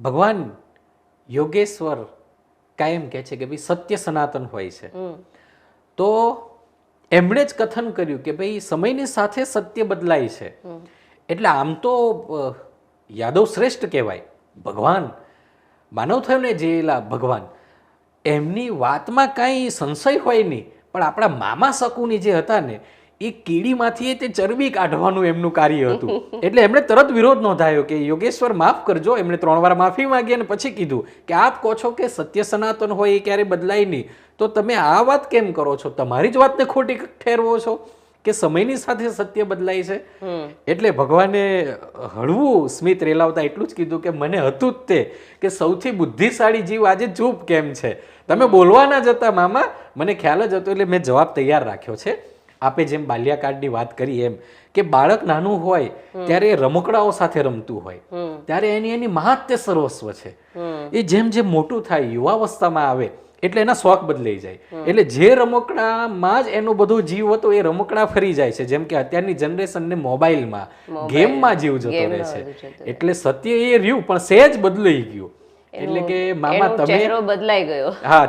ભગવાન યોગેશ્વર કાયમ કહે છે કે ભાઈ સત્ય સનાતન હોય છે. તો એમણે જ કથન કર્યું કે ભાઈ સમયની સાથે સત્ય બદલાય છે. એટલે આમ તો યાદવ શ્રેષ્ઠ કહેવાય. ભગવાન માનવ થયો ને જેલા ભગવાન એમની વાતમાં કાંઈ સંશય હોય નહીં. પણ આપણા મામા શકુની જે હતા ને એ કીડીમાંથી તે ચરબી કાઢવાનું એમનું કાર્ય હતું. એટલે એમણે તરત વિરોધ નોંધાયો કે યોગેશ્વર માફ કરજો. એમણે ત્રણ વાર માફી માંગી અને પછી કીધું કે આપ કહો છો કે સત્ય સનાતન હોય એ ક્યારે બદલાય નહીં. તો તમે આ વાત કેમ કરો છો? તમારી જ વાતને ખોટી ઠેરવો છો કે સમયની સાથે સત્ય બદલાય છે? એટલે ભગવાને હળવું સ્મિત રેલાવતા એટલું જ કીધું કે મને હતું જ તે કે સૌથી બુદ્ધિશાળી જીવ આજે ચૂપ કેમ છે? તમે બોલવાના જ હતા મામા. મને ખ્યાલ જ હતો એટલે મેં જવાબ તૈયાર રાખ્યો છે. આપે જેમ બાલ્યાકાળની વાત કરી એમ કે બાળક નાનું હોય ત્યારે રમકડાઓ સાથે રમતું હોય. ત્યારે એની એની મહાત્ય સર્વસ્વ છે. એ જેમ જેમ મોટું થાય યુવાવસ્થામાં આવે એટલે એના શોખ બદલાઈ જાય. એટલે જે રમકડામાં જ એનો બધો જીવ હતો એ રમકડા ફરી જાય છે. જેમ કે અત્યારની જનરેશનને મોબાઈલમાં ગેમમાં જીવ જતો રહે છે. એટલે સત્ય એ રહ્યું પણ સહેજ બદલાઈ ગયું. એટલે કે મામા તમે બદલાઈ ગયો. હા